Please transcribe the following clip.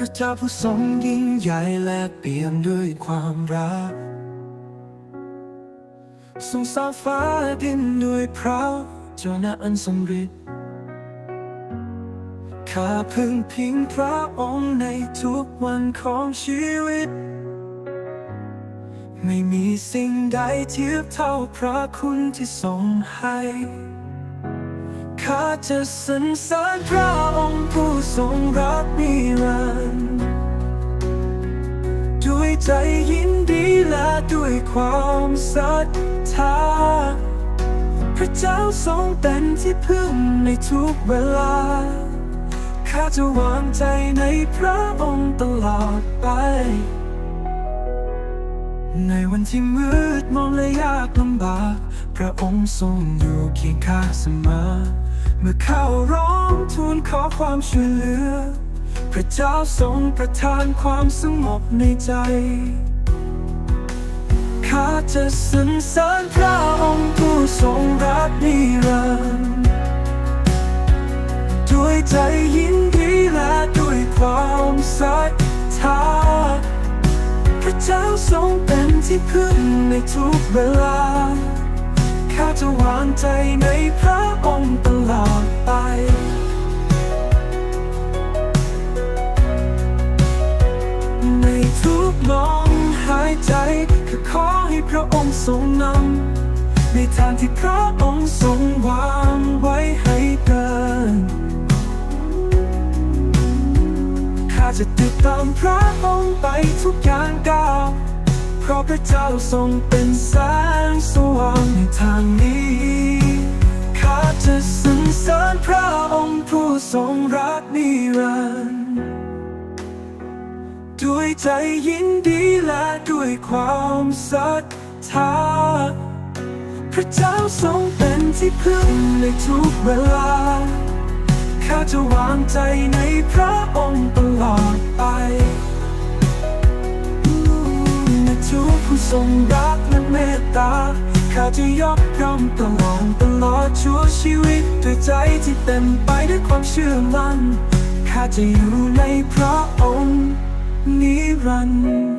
พระเจ้าผู้ทรงยิ่งใหญ่และเปี่ยมด้วยความรัก ทรงสร้างฟ้าดินด้วยพระเจ้าหน้าอันทรงฤทธิ์ข้าพึ่งพิงพระองค์ในทุกวันของชีวิต ไม่มีสิ่งใดเทียบเท่าพระคุณที่ทรงให้ ข้าจะสรรเสริญพระองค์ผู้ทรงรักนิรันดร์ด้วยใจยินดีและด้วยความศรัทธาพระเจ้าทรงเป็นที่พึ่งในทุกเวลา ข้าจะวางใจในพระองค์ตลอดไป ในวันที่มืดมองและยากลำบาก พระองค์ทรงอยู่เคียงข้างเสมอ เมื่อเข้าร้องทูลขอความช่วยเหลือ พระเจ้าทรงประทานความสงบในใจ ข้าจะสรรเสริญพระองค์ผู้ทรงรักนิรันดร์ด้วยใจยินดีและด้วยความศรัทธา ระเจ้าทรงเป็นที่พึ่งในทุกเวลา ข้าจะวางใจในพระองค์ตลอดไป ในทุกลมหายใจข้าขอให้พระองค์ทรงนำในทางที่พระองค์ทรงวางไว้ให้เดิน จะติดตามพระองค์ไปทุกอย่างก้าวเพราะพระเจ้าทรงเป็นแสงสว่างในทางนี้ข้าจะสรรเสริญพระองค์ผู้ทรงรักนิรันดร์ด้วยใจยินดีและด้วยความศรัทธาพระเจ้าทรงเป็นที่พึ่งในทุกเวลาข้าจะวางใจในพระองค์ อดไปในทุกผู้ทรงรักและเมตตาข้าจะยกย่องตลอดตลอดชั่วชีวิตด้วยใจที่เต็มไปด้วยความเชื่อมั่นข้าจะอยู่ในพระองค์นิรันดร์